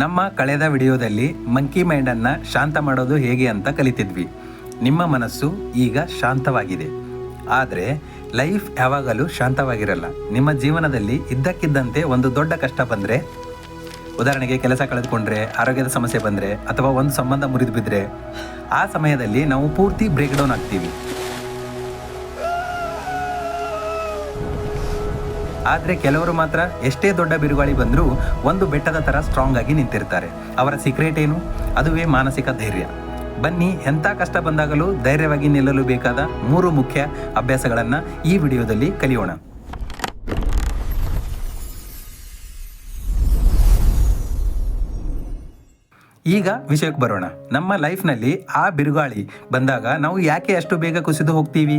ನಮ್ಮ ಕಳೆದ ವಿಡಿಯೋದಲ್ಲಿ ಮಂಕಿ ಮೈಂಡನ್ನು ಶಾಂತ ಮಾಡೋದು ಹೇಗೆ ಅಂತ ಕಲಿತಿದ್ವಿ. ನಿಮ್ಮ ಮನಸ್ಸು ಈಗ ಶಾಂತವಾಗಿದೆ. ಆದರೆ ಲೈಫ್ ಯಾವಾಗಲೂ ಶಾಂತವಾಗಿರಲ್ಲ. ನಿಮ್ಮ ಜೀವನದಲ್ಲಿ ಇದ್ದಕ್ಕಿದ್ದಂತೆ ಒಂದು ದೊಡ್ಡ ಕಷ್ಟ ಬಂದರೆ, ಉದಾಹರಣೆಗೆ ಕೆಲಸ ಕಳೆದುಕೊಂಡ್ರೆ, ಆರೋಗ್ಯದ ಸಮಸ್ಯೆ ಬಂದರೆ, ಅಥವಾ ಒಂದು ಸಂಬಂಧ ಮುರಿದು ಬಿದ್ದರೆ ಆ ಸಮಯದಲ್ಲಿ ನಾವು ಪೂರ್ತಿ ಬ್ರೇಕ್ ಡೌನ್ ಆಗ್ತೀವಿ. ಆದರೆ ಕೆಲವರು ಮಾತ್ರ ಎಷ್ಟೇ ದೊಡ್ಡ ಬಿರುಗಾಳಿ ಬಂದರೂ ಒಂದು ಬೆಟ್ಟದ ಥರ ಸ್ಟ್ರಾಂಗ್ ಆಗಿ ನಿಂತಿರ್ತಾರೆ. ಅವರ ಸೀಕ್ರೆಟ್ ಏನು? ಅದುವೇ ಮಾನಸಿಕ ಧೈರ್ಯ. ಬನ್ನಿ, ಎಂಥ ಕಷ್ಟ ಬಂದಾಗಲೂ ಧೈರ್ಯವಾಗಿ ನಿಲ್ಲಲು ಬೇಕಾದ ಮೂರು ಮುಖ್ಯ ಅಭ್ಯಾಸಗಳನ್ನು ಈ ವಿಡಿಯೋದಲ್ಲಿ ಕಲಿಯೋಣ. ಈಗ ವಿಷಯಕ್ಕೆ ಬರೋಣ. ನಮ್ಮ ಲೈಫ್ನಲ್ಲಿ ಆ ಬಿರುಗಾಳಿ ಬಂದಾಗ ನಾವು ಯಾಕೆ ಅಷ್ಟು ಬೇಗ ಕುಸಿದು ಹೋಗ್ತೀವಿ?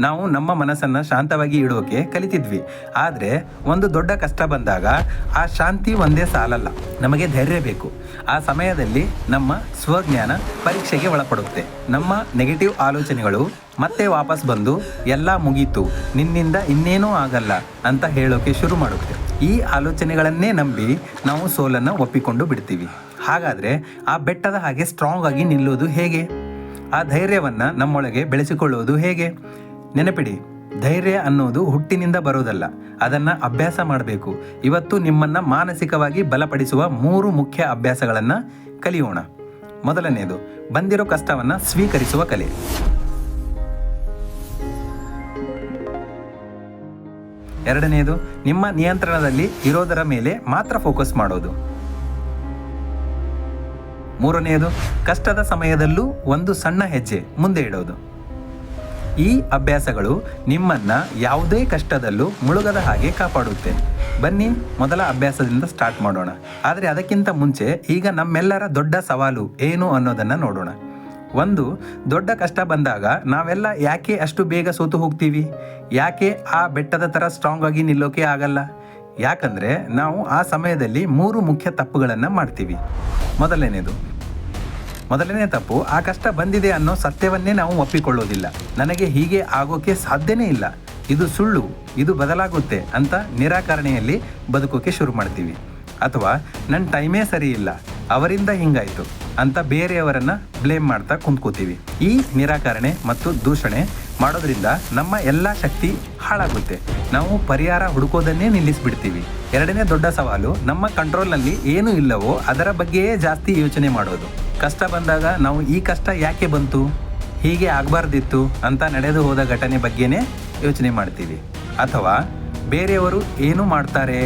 ನಾವು ನಮ್ಮ ಮನಸ್ಸನ್ನು ಶಾಂತವಾಗಿ ಇಡೋಕೆ ಕಲಿತಿದ್ವಿ. ಆದರೆ ಒಂದು ದೊಡ್ಡ ಕಷ್ಟ ಬಂದಾಗ ಆ ಶಾಂತಿ ಒಂದೇ ಸಾಲಲ್ಲ. ನಮಗೆ ಧೈರ್ಯ ಬೇಕು. ಆ ಸಮಯದಲ್ಲಿ ನಮ್ಮ ಸ್ವಜ್ಞಾನ ಪರೀಕ್ಷೆಗೆ ಒಳಪಡುತ್ತೆ. ನಮ್ಮ ನೆಗೆಟಿವ್ ಆಲೋಚನೆಗಳು ಮತ್ತೆ ವಾಪಸ್ ಬಂದು ಎಲ್ಲ ಮುಗೀತು, ನಿನ್ನಿಂದ ಇನ್ನೇನೂ ಆಗಲ್ಲ ಅಂತ ಹೇಳೋಕೆ ಶುರು ಮಾಡುತ್ತೆ. ಈ ಆಲೋಚನೆಗಳನ್ನೇ ನಂಬಿ ನಾವು ಸೋಲನ್ನು ಒಪ್ಪಿಕೊಂಡು ಬಿಡ್ತೀವಿ. ಹಾಗಾದರೆ ಆ ಬೆಟ್ಟದ ಹಾಗೆ ಸ್ಟ್ರಾಂಗ್ ಆಗಿ ನಿಲ್ಲೋದು ಹೇಗೆ? ಆ ಧೈರ್ಯವನ್ನು ನಮ್ಮೊಳಗೆ ಬೆಳೆಸಿಕೊಳ್ಳುವುದು ಹೇಗೆ? ನೆನಪಿಡಿ, ಧೈರ್ಯ ಅನ್ನೋದು ಹುಟ್ಟಿನಿಂದ ಬರೋದಲ್ಲ ಅದನ್ನು ಅಭ್ಯಾಸ ಮಾಡಬೇಕು. ಇವತ್ತು ನಿಮ್ಮನ್ನು ಮಾನಸಿಕವಾಗಿ ಬಲಪಡಿಸುವ ಮೂರು ಮುಖ್ಯ ಅಭ್ಯಾಸಗಳನ್ನು ಕಲಿಯೋಣ. ಮೊದಲನೆಯದು, ಬಂದಿರೋ ಕಷ್ಟವನ್ನು ಸ್ವೀಕರಿಸುವ ಕಲೆ. ಎರಡನೆಯದು, ನಿಮ್ಮ ನಿಯಂತ್ರಣದಲ್ಲಿ ಇರೋದರ ಮೇಲೆ ಮಾತ್ರ ಫೋಕಸ್ ಮಾಡೋದು. ಮೂರನೆಯದು, ಕಷ್ಟದ ಸಮಯದಲ್ಲೂ ಒಂದು ಸಣ್ಣ ಹೆಜ್ಜೆ ಮುಂದೆ ಇಡೋದು. ಈ ಅಭ್ಯಾಸಗಳು ನಿಮ್ಮನ್ನ ಯಾವುದೇ ಕಷ್ಟದಲ್ಲೂ ಮುಳುಗದ ಹಾಗೆ ಕಾಪಾಡುತ್ತೆ. ಬನ್ನಿ, ಮೊದಲ ಅಭ್ಯಾಸದಿಂದ ಸ್ಟಾರ್ಟ್ ಮಾಡೋಣ. ಆದರೆ ಅದಕ್ಕಿಂತ ಮುಂಚೆ ಈಗ ನಮ್ಮೆಲ್ಲರ ದೊಡ್ಡ ಸವಾಲು ಏನು ಅನ್ನೋದನ್ನು ನೋಡೋಣ. ಒಂದು, ದೊಡ್ಡ ಕಷ್ಟ ಬಂದಾಗ ನಾವೆಲ್ಲ ಯಾಕೆ ಅಷ್ಟು ಬೇಗ ಸೋತು ಹೋಗ್ತೀವಿ? ಯಾಕೆ ಆ ಬೆಟ್ಟದ ಥರ ಸ್ಟ್ರಾಂಗ್ ಆಗಿ ನಿಲ್ಲೋಕೆ ಆಗಲ್ಲ? ಯಾಕಂದರೆ ನಾವು ಆ ಸಮಯದಲ್ಲಿ ಮೂರು ಮುಖ್ಯ ತಪ್ಪುಗಳನ್ನು ಮಾಡ್ತೀವಿ. ಮೊದಲನೇದು ಮೊದಲನೇ ತಪ್ಪು, ಆ ಕಷ್ಟ ಬಂದಿದೆ ಅನ್ನೋ ಸತ್ಯವನ್ನೇ ನಾವು ಒಪ್ಪಿಕೊಳ್ಳೋದಿಲ್ಲ. ನನಗೆ ಹೀಗೆ ಆಗೋಕೆ ಸಾಧ್ಯನೇ ಇಲ್ಲ. ಇದು ಸುಳ್ಳು, ಇದು ಬದಲಾಗುತ್ತೆ ಅಂತ ನಿರಾಕರಣೆಯಲ್ಲಿ ಬದುಕೋಕೆ ಶುರು ಮಾಡ್ತೀವಿ. ಅಥವಾ ನನ್ನ ಟೈಮೇ ಸರಿ ಇಲ್ಲ ಅವರಿಂದ ಹಿಂಗಾಯ್ತು ಅಂತ ಬೇರೆಯವರನ್ನ ಬ್ಲೇಮ್ ಮಾಡ್ತಾ ಕುಂತ್ಕೋತೀವಿ. ಈ ನಿರಾಕರಣೆ ಮತ್ತು ದೂಷಣೆ ಮಾಡೋದ್ರಿಂದ ನಮ್ಮ ಎಲ್ಲ ಶಕ್ತಿ ಹಾಳಾಗುತ್ತೆ. ನಾವು ಪರಿಹಾರ ಹುಡುಕೋದನ್ನೇ ನಿಲ್ಲಿಸಿಬಿಡ್ತೀವಿ. ಎರಡನೇ ದೊಡ್ಡ ಸವಾಲು, ನಮ್ಮ ಕಂಟ್ರೋಲ್ನಲ್ಲಿ ಏನು ಇಲ್ಲವೋ ಅದರ ಬಗ್ಗೆಯೇ ಜಾಸ್ತಿ ಯೋಚನೆ ಮಾಡೋದು. ಕಷ್ಟ ಬಂದಾಗ ನಾವು ಈ ಕಷ್ಟ ಯಾಕೆ ಬಂತು, ಹೀಗೆ ಆಗಬಾರ್ದಿತ್ತು ಅಂತ ನಡೆದು ಹೋದ ಘಟನೆ ಬಗ್ಗೆನೇ ಯೋಚನೆ ಮಾಡ್ತೀವಿ. ಅಥವಾ ಬೇರೆಯವರು ಏನು ಮಾಡ್ತಾರೆ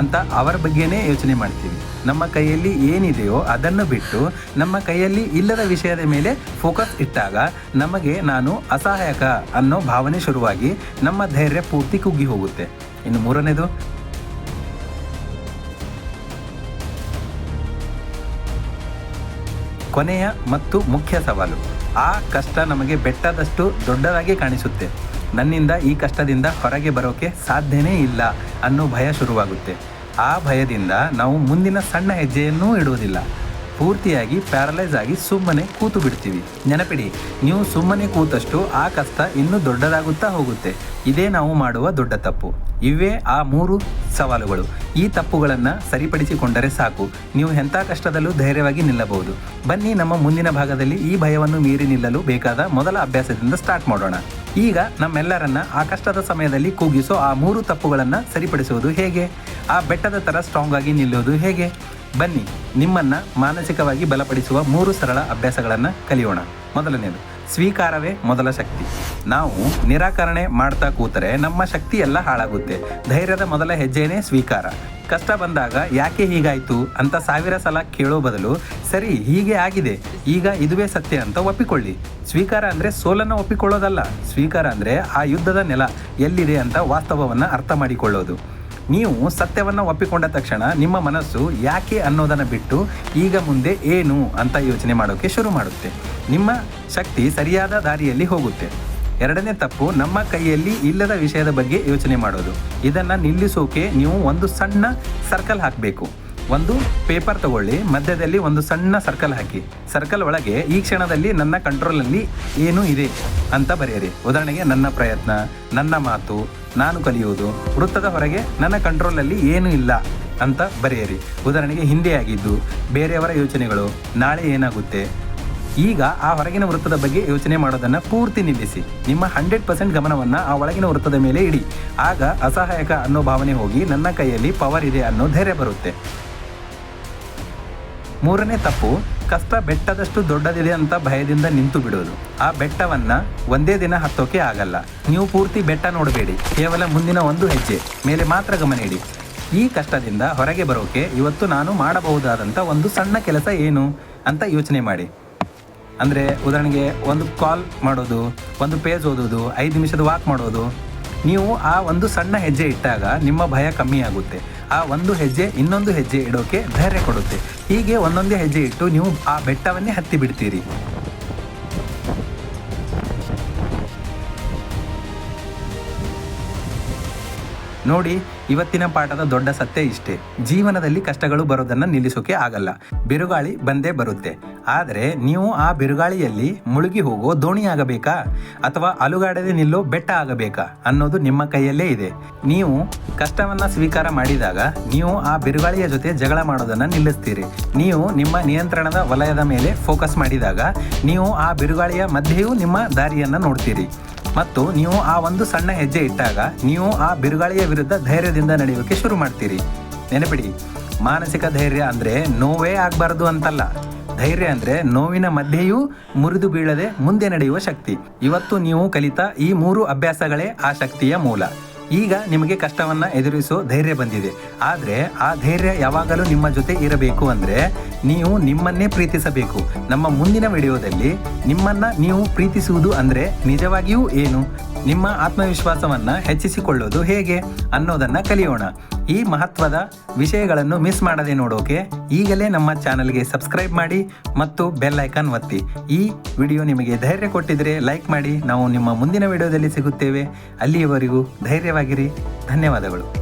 ಅಂತ ಅವರ ಬಗ್ಗೆನೇ ಯೋಚನೆ ಮಾಡ್ತೀವಿ. ನಮ್ಮ ಕೈಯಲ್ಲಿ ಏನಿದೆಯೋ ಅದನ್ನು ಬಿಟ್ಟು ನಮ್ಮ ಕೈಯಲ್ಲಿ ಇಲ್ಲದ ವಿಷಯದ ಮೇಲೆ ಫೋಕಸ್ ಇಟ್ಟಾಗ ನಮಗೆ ನಾನು ಅಸಹಾಯಕ ಅನ್ನೋ ಭಾವನೆ ಶುರುವಾಗಿ ನಮ್ಮ ಧೈರ್ಯ ಪೂರ್ತಿ ಕುಗ್ಗಿ ಹೋಗುತ್ತೆ. ಇನ್ನು ಮೂರನೇದು ಕೊನೆಯ ಮತ್ತು ಮುಖ್ಯ ಸವಾಲು. ಆ ಕಷ್ಟ ನಮಗೆ ಬೆಟ್ಟದಷ್ಟು ದೊಡ್ಡದಾಗಿ ಕಾಣಿಸುತ್ತೆ. ನನ್ನಿಂದ ಈ ಕಷ್ಟದಿಂದ ಹೊರಗೆ ಬರೋಕೆ ಸಾಧ್ಯನೇ ಇಲ್ಲ ಅನ್ನೋ ಭಯ ಶುರುವಾಗುತ್ತೆ. ಆ ಭಯದಿಂದ ನಾವು ಮುಂದಿನ ಸಣ್ಣ ಹೆಜ್ಜೆಯನ್ನೂ ಇಡುವುದಿಲ್ಲ. ಪೂರ್ತಿಯಾಗಿ ಪ್ಯಾರಲೈಸ್ ಆಗಿ ಸುಮ್ಮನೆ ಕೂತು ಬಿಡ್ತೀವಿ. ನೆನಪಿಡಿ, ನೀವು ಸುಮ್ಮನೆ ಕೂತಷ್ಟು ಆ ಕಷ್ಟ ಇನ್ನೂ ದೊಡ್ಡದಾಗುತ್ತಾ ಹೋಗುತ್ತೆ. ಇದೇ ನಾವು ಮಾಡುವ ದೊಡ್ಡ ತಪ್ಪು. ಇವೇ ಆ ಮೂರು ಸವಾಲುಗಳು. ಈ ತಪ್ಪುಗಳನ್ನು ಸರಿಪಡಿಸಿಕೊಂಡರೆ ಸಾಕು. ನೀವು ಎಂಥ ಕಷ್ಟದಲ್ಲೂ ಧೈರ್ಯವಾಗಿ ನಿಲ್ಲಬಹುದು. ಬನ್ನಿ ನಮ್ಮ ಮುಂದಿನ ಭಾಗದಲ್ಲಿ ಈ ಭಯವನ್ನು ಮೀರಿ ನಿಲ್ಲಲು ಬೇಕಾದ ಮೊದಲ ಅಭ್ಯಾಸದಿಂದ ಸ್ಟಾರ್ಟ್ ಮಾಡೋಣ. ಈಗ ನಮ್ಮೆಲ್ಲರನ್ನ ಆ ಕಷ್ಟದ ಸಮಯದಲ್ಲಿ ಕೂಗಿಸೋ ಆ ಮೂರು ತಪ್ಪುಗಳನ್ನು ಸರಿಪಡಿಸುವುದು ಹೇಗೆ? ಆ ಬೆಟ್ಟದ ಥರ ಸ್ಟ್ರಾಂಗ್ ಆಗಿ ನಿಲ್ಲುವುದು ಹೇಗೆ? ಬನ್ನಿ, ನಿಮ್ಮನ್ನ ಮಾನಸಿಕವಾಗಿ ಬಲಪಡಿಸುವ ಮೂರು ಸರಳ ಅಭ್ಯಾಸಗಳನ್ನು ಕಲಿಯೋಣ. ಮೊದಲನೇದು, ಸ್ವೀಕಾರವೇ ಮೊದಲ ಶಕ್ತಿ. ನಾವು ನಿರಾಕರಣೆ ಮಾಡ್ತಾ ಕೂತರೆ ನಮ್ಮ ಶಕ್ತಿ ಎಲ್ಲ ಹಾಳಾಗುತ್ತೆ. ಧೈರ್ಯದ ಮೊದಲ ಹೆಜ್ಜೆನೇ ಸ್ವೀಕಾರ. ಕಷ್ಟ ಬಂದಾಗ ಯಾಕೆ ಹೀಗಾಯ್ತು ಅಂತ ಸಾವಿರ ಸಲ ಕೇಳೋ ಬದಲು, ಸರಿ, ಹೀಗೆ ಆಗಿದೆ, ಈಗ ಇದುವೇ ಸತ್ಯ ಅಂತ ಒಪ್ಪಿಕೊಳ್ಳಿ. ಸ್ವೀಕಾರ ಅಂದರೆ ಸೋಲನ್ನು ಒಪ್ಪಿಕೊಳ್ಳೋದಲ್ಲ, ಸ್ವೀಕಾರ ಅಂದರೆ ಆ ಯುದ್ಧದ ನೆಲ ಎಲ್ಲಿದೆ ಅಂತ ವಾಸ್ತವವನ್ನು ಅರ್ಥ ಮಾಡಿಕೊಳ್ಳೋದು. ನೀವು ಸತ್ಯವನ್ನು ಒಪ್ಪಿಕೊಂಡ ತಕ್ಷಣ ನಿಮ್ಮ ಮನಸ್ಸು ಯಾಕೆ ಅನ್ನೋದನ್ನು ಬಿಟ್ಟು ಈಗ ಮುಂದೆ ಏನು ಅಂತ ಯೋಚನೆ ಮಾಡೋಕ್ಕೆ ಶುರು ಮಾಡುತ್ತೆ. ನಿಮ್ಮ ಶಕ್ತಿ ಸರಿಯಾದ ದಾರಿಯಲ್ಲಿ ಹೋಗುತ್ತೆ. ಎರಡನೇ ತಪ್ಪು ನಮ್ಮ ಕೈಯಲ್ಲಿ ಇಲ್ಲದ ವಿಷಯದ ಬಗ್ಗೆ ಯೋಚನೆ ಮಾಡೋದು. ಇದನ್ನು ನಿಲ್ಲಿಸೋಕೆ ನೀವು ಒಂದು ಸಣ್ಣ ಸರ್ಕಲ್ ಹಾಕಬೇಕು. ಒಂದು ಪೇಪರ್ ತಗೊಳ್ಳಿ, ಮಧ್ಯದಲ್ಲಿ ಒಂದು ಸಣ್ಣ ಸರ್ಕಲ್ ಹಾಕಿ. ಸರ್ಕಲ್ ಒಳಗೆ ಈ ಕ್ಷಣದಲ್ಲಿ ನನ್ನ ಕಂಟ್ರೋಲಲ್ಲಿ ಏನು ಇದೆ ಅಂತ ಬರೆಯಿರಿ. ಉದಾಹರಣೆಗೆ, ನನ್ನ ಪ್ರಯತ್ನ, ನನ್ನ ಮಾತು, ನಾನು ಕಲಿಯುವುದು, ವೃತ್ತದ ಹೊರಗೆ ನನ್ನ ಕಂಟ್ರೋಲಲ್ಲಿ ಏನೂ ಇಲ್ಲ ಅಂತ ಬರೆಯಿರಿ. ಉದಾಹರಣೆಗೆ, ಹಿಂದೆ ಆಗಿದ್ದು, ಬೇರೆಯವರ ಯೋಚನೆಗಳು, ನಾಳೆ ಏನಾಗುತ್ತೆ? ಈಗ ಆ ಹೊರಗಿನ ವೃತ್ತದ ಬಗ್ಗೆ ಯೋಚನೆ ಮಾಡೋದನ್ನು ಪೂರ್ತಿ ನಿಲ್ಲಿಸಿ. ನಿಮ್ಮ ಹಂಡ್ರೆಡ್ ಪರ್ಸೆಂಟ್ ಗಮನವನ್ನು ಆ ಒಳಗಿನ ವೃತ್ತದ ಮೇಲೆ ಇಡಿ. ಆಗ ಅಸಹಾಯಕ ಅನ್ನೋ ಭಾವನೆ ಹೋಗಿ ನನ್ನ ಕೈಯಲ್ಲಿ ಪವರ್ ಇದೆ ಅನ್ನೋ ಧೈರ್ಯ ಬರುತ್ತೆ. ಮೂರನೇ ತಪ್ಪು ಕಷ್ಟ ಬೆಟ್ಟದಷ್ಟು ದೊಡ್ಡದಿದೆ ಅಂತ ಭಯದಿಂದ ನಿಂತು ಬಿಡೋದು. ಆ ಬೆಟ್ಟವನ್ನ ಒಂದೇ ದಿನ ಹತ್ತೋಕೆ ಆಗಲ್ಲ. ನೀವು ಪೂರ್ತಿ ಬೆಟ್ಟ ನೋಡಬೇಡಿ. ಕೇವಲ ಮುಂದಿನ ಒಂದು ಹೆಜ್ಜೆ. ಮೇಲೆ ಮಾತ್ರ ಗಮನ ಇಡಿ. ಈ ಕಷ್ಟದಿಂದ ಹೊರಗೆ ಬರೋಕೆ ಇವತ್ತು ನಾನು ಮಾಡಬಹುದಾದಂಥ ಒಂದು ಸಣ್ಣ ಕೆಲಸ ಏನು ಅಂತ ಯೋಚನೆ ಮಾಡಿ. ಅಂದರೆ ಉದಾಹರಣೆಗೆ ಒಂದು ಕಾಲ್ ಮಾಡೋದು, ಒಂದು ಪೇಜ್ ಓದೋದು, ಐದು ನಿಮಿಷದ ವಾಕ್ ಮಾಡೋದು. ನೀವು ಆ ಒಂದು ಸಣ್ಣ ಹೆಜ್ಜೆ ಇಟ್ಟಾಗ ನಿಮ್ಮ ಭಯ ಕಮ್ಮಿ ಆಗುತ್ತೆ. ಆ ಒಂದು ಹೆಜ್ಜೆ ಇನ್ನೊಂದು ಹೆಜ್ಜೆ ಇಡೋಕೆ ಧೈರ್ಯ ಕೊಡುತ್ತೆ. ಹೀಗೆ ಒಂದೊಂದೇ ಹೆಜ್ಜೆ ಇಟ್ಟು ನೀವು ಆ ಬೆಟ್ಟವನ್ನೇ ಹತ್ತಿ ಬಿಡ್ತೀರಿ. ನೋಡಿ, ಇವತ್ತಿನ ಪಾಠದ ದೊಡ್ಡ ಸತ್ಯ ಇಷ್ಟೇ. ಜೀವನದಲ್ಲಿ ಕಷ್ಟಗಳು ಬರೋದನ್ನ ನಿಲ್ಲಿಸೋಕೆ ಆಗಲ್ಲ. ಬಿರುಗಾಳಿ ಬಂದೇ ಬರುತ್ತೆ. ಆದರೆ ನೀವು ಆ ಬಿರುಗಾಳಿಯಲ್ಲಿ ಮುಳುಗಿ ಹೋಗೋ ದೋಣಿ ಆಗಬೇಕಾ? ಅಥವಾ ಅಲುಗಾಡದೆ ನಿಲ್ಲೋ ಬೆಟ್ಟ ಆಗಬೇಕಾ? ಅನ್ನೋದು ನಿಮ್ಮ ಕೈಯಲ್ಲೇ ಇದೆ. ನೀವು ಕಷ್ಟವನ್ನು ಸ್ವೀಕಾರ ಮಾಡಿದಾಗ ನೀವು ಆ ಬಿರುಗಾಳಿಯ ಜೊತೆ ಜಗಳ ಮಾಡೋದನ್ನು ನಿಲ್ಲಿಸ್ತೀರಿ. ನೀವು ನಿಮ್ಮ ನಿಯಂತ್ರಣದ ವಲಯದ ಮೇಲೆ ಫೋಕಸ್ ಮಾಡಿದಾಗ ನೀವು ಆ ಬಿರುಗಾಳಿಯ ಮಧ್ಯೆಯೂ ನಿಮ್ಮ ದಾರಿಯನ್ನು ನೋಡ್ತೀರಿ. ಮತ್ತು ನೀವು ಆ ಒಂದು ಸಣ್ಣ ಹೆಜ್ಜೆ ಇಟ್ಟಾಗ ನೀವು ಆ ಬಿರುಗಾಳಿಯ ವಿರುದ್ಧ ಧೈರ್ಯದಿಂದ ನಡೆಯೋಕೆ ಶುರು ಮಾಡ್ತೀರಿ. ನೆನಪಿಡಿ, ಮಾನಸಿಕ ಧೈರ್ಯ ಅಂದರೆ ನೋವೇ ಆಗಬಾರ್ದು ಅಂತಲ್ಲ. ಧೈರ್ಯ ಅಂದರೆ ನೋವಿನ ಮಧ್ಯೆಯೂ ಮುರಿದು ಬೀಳದೆ ಮುಂದೆ ನಡೆಯುವ ಶಕ್ತಿ. ಇವತ್ತು ನೀವು ಕಲಿತ ಈ ಮೂರು ಅಭ್ಯಾಸಗಳೇ ಆ ಶಕ್ತಿಯ ಮೂಲ. ಈಗ ನಿಮಗೆ ಕಷ್ಟವನ್ನ ಎದುರಿಸೋ ಧೈರ್ಯ ಬಂದಿದೆ. ಆದರೆ ಆ ಧೈರ್ಯ ಯಾವಾಗಲೂ ನಿಮ್ಮ ಜೊತೆ ಇರಬೇಕು ಅಂದರೆ ನೀವು ನಿಮ್ಮನ್ನೇ ಪ್ರೀತಿಸಬೇಕು. ನಮ್ಮ ಮುಂದಿನ ವಿಡಿಯೋದಲ್ಲಿ ನಿಮ್ಮನ್ನ ನೀವು ಪ್ರೀತಿಸುವುದು ಅಂದರೆ ನಿಜವಾಗಿಯೂ ಏನು? ನಿಮ್ಮ ಆತ್ಮವಿಶ್ವಾಸವನ್ನ ಹೆಚ್ಚಿಸಿಕೊಳ್ಳೋದು ಹೇಗೆ ಅನ್ನೋದನ್ನ ಕಲಿಯೋಣ. ಈ ಮಹತ್ವದ ವಿಷಯಗಳನ್ನು ಮಿಸ್ ಮಾಡದೆ ನೋಡೋಕೆ ಈಗಲೇ ನಮ್ಮ ಚಾನಲ್ಗೆ ಸಬ್ಸ್ಕ್ರೈಬ್ ಮಾಡಿ ಮತ್ತು ಬೆಲ್ ಐಕಾನ್ ಒತ್ತಿ. ಈ ವಿಡಿಯೋ ನಿಮಗೆ ಧೈರ್ಯ ಕೊಟ್ಟಿದ್ರೆ ಲೈಕ್ ಮಾಡಿ. ನಾವು ನಿಮ್ಮ ಮುಂದಿನ ವಿಡಿಯೋದಲ್ಲಿ ಸಿಗುತ್ತೇವೆ. ಅಲ್ಲಿಯವರೆಗೂ ಧೈರ್ಯವಾಗಿರಿ. ಧನ್ಯವಾದಗಳು.